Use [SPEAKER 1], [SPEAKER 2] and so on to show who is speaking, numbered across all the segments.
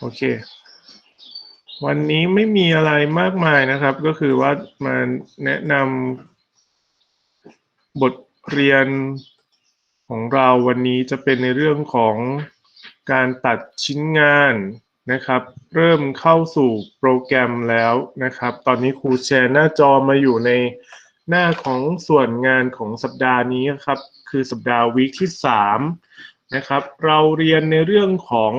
[SPEAKER 1] โอเค วันนี้ไม่มีอะไรมากมายนะครับ ก็คือว่ามาแนะนำบทเรียนของเราวันนี้จะเป็นในเรื่องของการตัดชิ้นงานนะครับ เริ่มเข้าสู่โปรแกรมแล้วนะครับ ตอนนี้ครูแชร์หน้าจอมาอยู่ในหน้าของส่วนงานของสัปดาห์นี้ครับ คือสัปดาห์วีคที่3นะครับ เราเรียนในเรื่องของ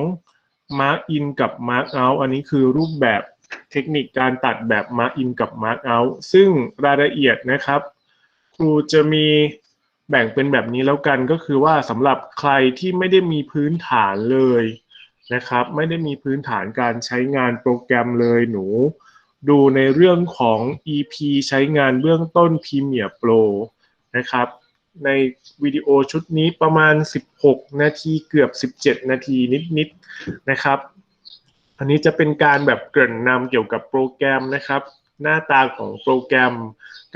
[SPEAKER 1] Mark in กับ Mark out อันนี้คือรูปแบบเทคนิคการตัดแบบ Mark in กับ Mark out ซึ่งรายละเอียดนะครับ ครูจะมีแบ่งเป็นแบบนี้แล้วกันก็คือว่าสำหรับใครที่ไม่ได้มีพื้นฐานเลยนะครับ ไม่ได้มีพื้นฐานการใช้งานโปรแกรมเลยหนู ดูในเรื่องของ EP ใช้งานเบื้องต้น Premiere Pro นะครับ ในวิดีโอชุดนี้ประมาณ 16 นาทีเกือบ 17 นาทีนิดๆนะครับ อันนี้จะเป็นการแบบเกริ่นนำเกี่ยวกับโปรแกรมนะครับ หน้าตาของโปรแกรม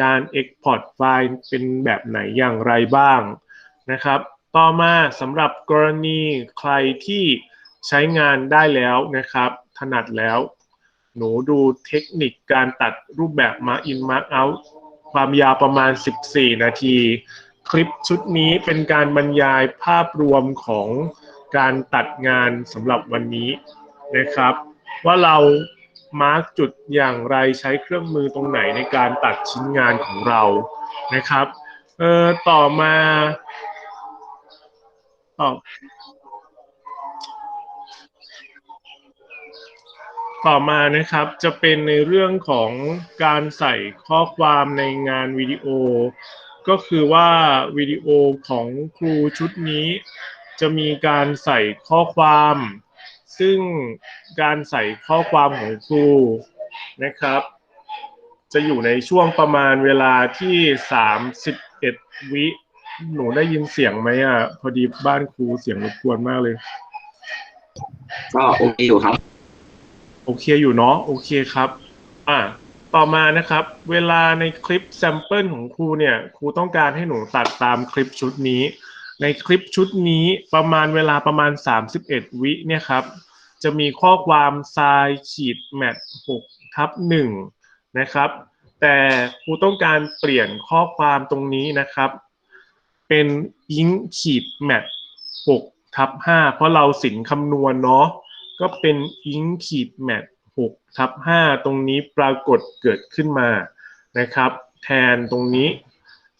[SPEAKER 1] การ Export ไฟล์เป็นแบบไหนอย่างไรบ้างนะครับ ต่อมาสำหรับกรณีใครที่ใช้งานได้แล้วนะครับ ถนัดแล้ว หนูดูเทคนิคการตัดรูปแบบ Mark in Mark out ความยาวประมาณ 14 นาที คลิปชุดนี้เป็นการบรรยายภาพรวมของการตัดงานสำหรับวันนี้นะครับ ว่าเรามาร์กจุดอย่างไรใช้เครื่องมือตรงไหนในการตัดชิ้นงานของเรานะครับเอ่อต่อมาต่อต่อมานะครับจะเป็นในเรื่องของการใส่ข้อความในงานวิดีโอ ก็คือว่าวิดีโอของครูชุดนี้ จะมีการใส่ข้อความ ซึ่งการใส่ข้อความของครูนะครับ จะอยู่ในช่วงประมาณเวลาที่ 31 วิหนูได้ยินเสียงไหมอะ พอดีบ้านครูเสียงรบกวนมากเลย
[SPEAKER 2] ก็โอเคอยู่ครับ
[SPEAKER 1] โอเคอยู่เนาะโอเคครับ อะ ต่อมานะครับ เวลาในคลิปแซมเปิลของครูเนี่ย ครูต้องการให้หนูตัดตามคลิปชุดนี้ ในคลิปชุดนี้ประมาณเวลาประมาณ 31 วิเนี่ยครับ จะมีข้อความทรายขีดแมท6ทับ1นะครับ แต่ครูต้องการเปลี่ยนข้อความตรงนี้นะครับ เป็นอิงขีดแมท6ทับ5เพราะเราสินคำนวณเนาะ ก็เป็นอิงขีดแมท 6ทับ5ตรงนี้ปรากฏเกิดขึ้นมานะครับ แทนตรงนี้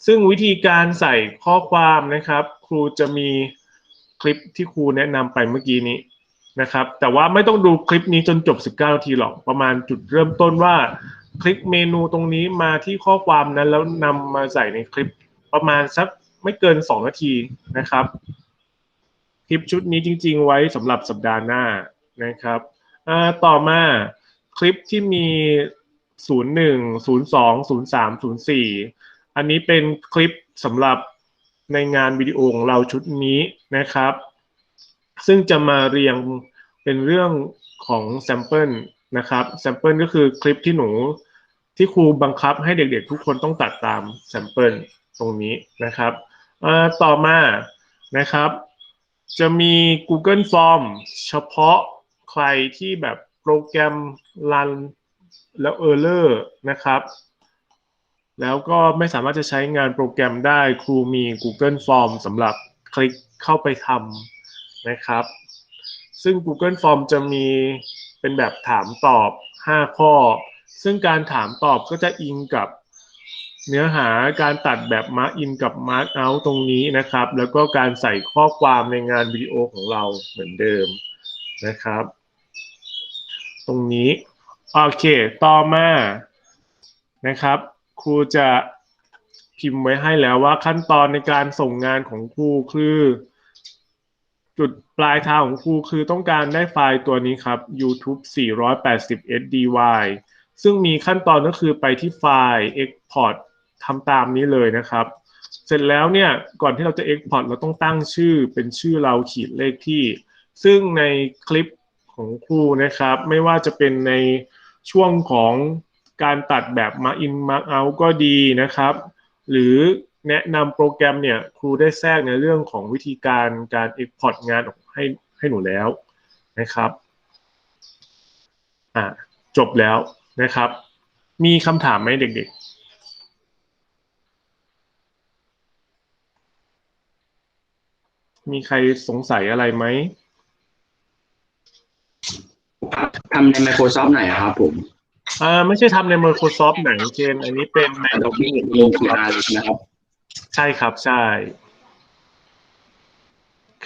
[SPEAKER 1] ซึ่งวิธีการใส่ข้อความนะครับ ครูจะมีคลิปที่ครูแนะนำไปเมื่อกี้นี้นะครับ แต่ว่าไม่ต้องดูคลิปนี้จนจบ 19นาทีหรอกประมาณจุดเริ่มต้นว่า คลิกเมนูตรงนี้มาที่ข้อความนั้นแล้วนำมาใส่ในคลิปประมาณสักไม่เกิน 2 นาทีนะครับ คลิปชุดนี้จริง ๆ ไว้สำหรับสัปดาห์หน้านะครับ ต่อมาคลิปที่มี01 02 03 04อันนี้เป็นคลิปสำหรับในงานวิดีโอของเราชุดนี้นะครับ ซึ่งจะมาเรียงเป็นเรื่องของแซมเปิลนะครับแซมเปิลก็คือคลิปที่หนูที่ครูบังคับให้เด็กๆทุกคนต้องตัดตามแซมเปิลตรงนี้นะครับต่อมานะครับ จะมี Google Form เฉพาะ ใครที่แบบโปรแกรมรันแล้ว Error นะครับ แล้วก็ไม่สามารถจะใช้งานโปรแกรมได้ครูมี Google Form สำหรับคลิกเข้าไปทำนะครับ ซึ่ง Google Form จะมีเป็นแบบถามตอบ 5 ข้อ ซึ่งการถามตอบก็จะอิงกับเนื้อหาการตัดแบบ Mark in กับ Mark out ตรงนี้นะครับ แล้วก็การใส่ข้อความในงานวิดีโอของเราเหมือนเดิมนะครับ ตรงนี้ โอเค ต่อมานะครับ ครูจะพิมพ์ไว้ให้แล้วว่าขั้นตอนในการส่งงานของครูคือ จุดปลายทางของครูคือต้องการได้ไฟล์ตัวนี้ครับ YouTube 480 SDY ซึ่งมีขั้นตอนก็คือไปที่ไฟล์ Export ทำตามนี้เลยนะครับ เสร็จแล้วเนี่ย ก่อนที่เราจะ Export เราต้องตั้งชื่อเป็นชื่อเราขีดเลขที่ ซึ่งในคลิป ของครูนะครับ ไม่ว่าจะเป็นในช่วงของการตัดแบบ Mark in Mark out ก็ดีนะครับ หรือแนะนำโปรแกรมเนี่ยครูได้แทรกในเรื่องของวิธีการการ Export งานออกให้ให้หนูแล้วนะครับอ่าจบแล้วนะครับ มีคำถามไหมเด็ก ๆมีใครสงสัยอะไรไหม
[SPEAKER 2] ทำใน Microsoft ไหนอะครับผม
[SPEAKER 1] อ่าไม่ใช่ทำใน Microsoft ไหนเจนอันนี้เป็นใน
[SPEAKER 2] Adobe OCR เลยนะครับ
[SPEAKER 1] ใช่ครับใช่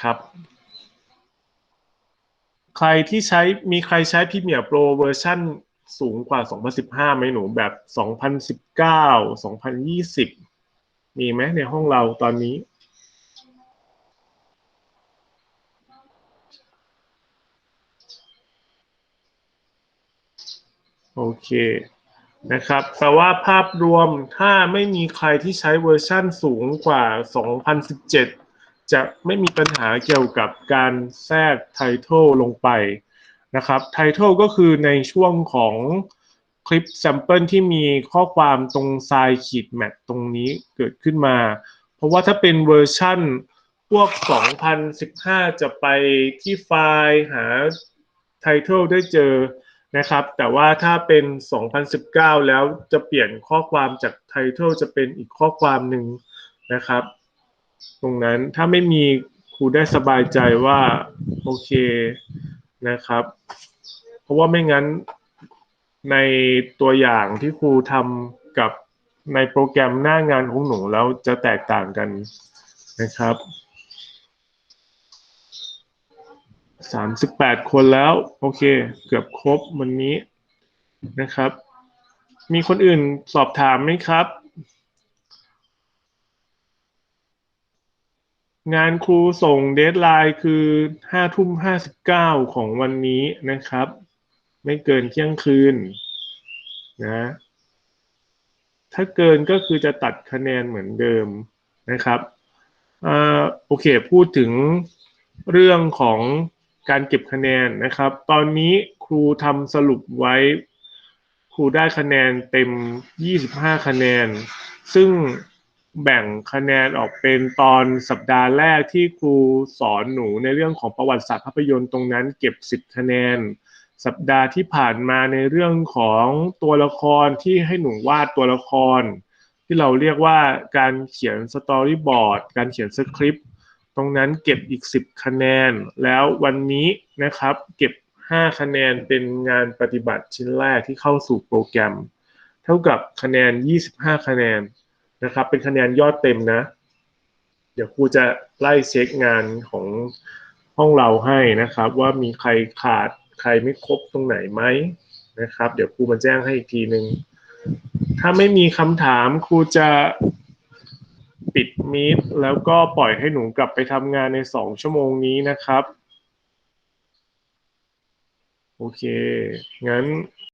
[SPEAKER 1] ครับ ใครที่ใช้มีใครใช้ Premiere Pro เวอร์ชันสูงกว่า 2015ไหมหนูแบบ 2019 2020 มีไหมในห้องเราตอนนี้ โอเคนะครับแปลว่าภาพรวมถ้าไม่มีใครที่ใช้เวอร์ชั่นสูงกว่า 2017 จะไม่มีปัญหาเกี่ยวกับการแทรกไทท l e ลงไปนะครับไทท l e ก็คือในช่วงของคลิปแซมเปิลที่มีข้อความตรงไซน์ขีดแมทตรงนี้เกิดขึ้นมา เพราะว่าถ้าเป็นเวอร์ชั่นพวก 2015 จะไปที่ไฟล์หาไทท l e ได้เจอ นะครับ แต่ว่าถ้าเป็น 2019 แล้วจะเปลี่ยนข้อความจาก Title จะเป็นอีกข้อความหนึ่งนะครับ ตรงนั้นถ้าไม่มีครูได้สบายใจว่าโอเคนะครับ เพราะว่าไม่งั้นในตัวอย่างที่ครูทำกับในโปรแกรมหน้างานของหนูแล้วจะแตกต่างกันนะครับ สามสิบแปดคนแล้ว โอเค เกือบครบวันนี้นะครับ มีคนอื่นสอบถามไหมครับ งานครูส่งเดทไลน์คือห้าทุ่มห้าสิบเก้าของวันนี้นะครับ ไม่เกินเที่ยงคืนนะ ถ้าเกินก็คือจะตัดคะแนนเหมือนเดิมนะครับอ่าโอเค พูดถึงเรื่องของ การเก็บคะแนนนะครับ ตอนนี้ครูทำสรุปไว้ ครูได้คะแนนเต็ม 25 คะแนน ซึ่งแบ่งคะแนนออกเป็นตอนสัปดาห์แรกที่ครูสอนหนูในเรื่องของประวัติศาสตร์ภาพยนตร์ตรงนั้นเก็บ 10 คะแนน สัปดาห์ที่ผ่านมาในเรื่องของตัวละครที่ให้หนูวาดตัวละคร ที่เราเรียกว่าการเขียนสตอรี่บอร์ดการเขียนสคริปต์ ตรงนั้นเก็บอีก 10 คะแนน แล้ววันนี้นะครับ เก็บ 5 คะแนนเป็นงานปฏิบัติชิ้นแรกที่เข้าสู่โปรแกรม เท่ากับคะแนน 25 คะแนนนะครับ เป็นคะแนนยอดเต็มนะ เดี๋ยวครูจะไล่เช็คงานของห้องเราให้นะครับ ว่ามีใครขาดใครไม่ครบตรงไหนไหมนะครับ เดี๋ยวครูมาแจ้งให้อีกทีหนึ่งถ้าไม่มีคำถามครูจะ ปิดมีดแล้วก็ปล่อยให้หนูกลับไปทำงานในสองชั่วโมงนี้นะครับ โอเค งั้น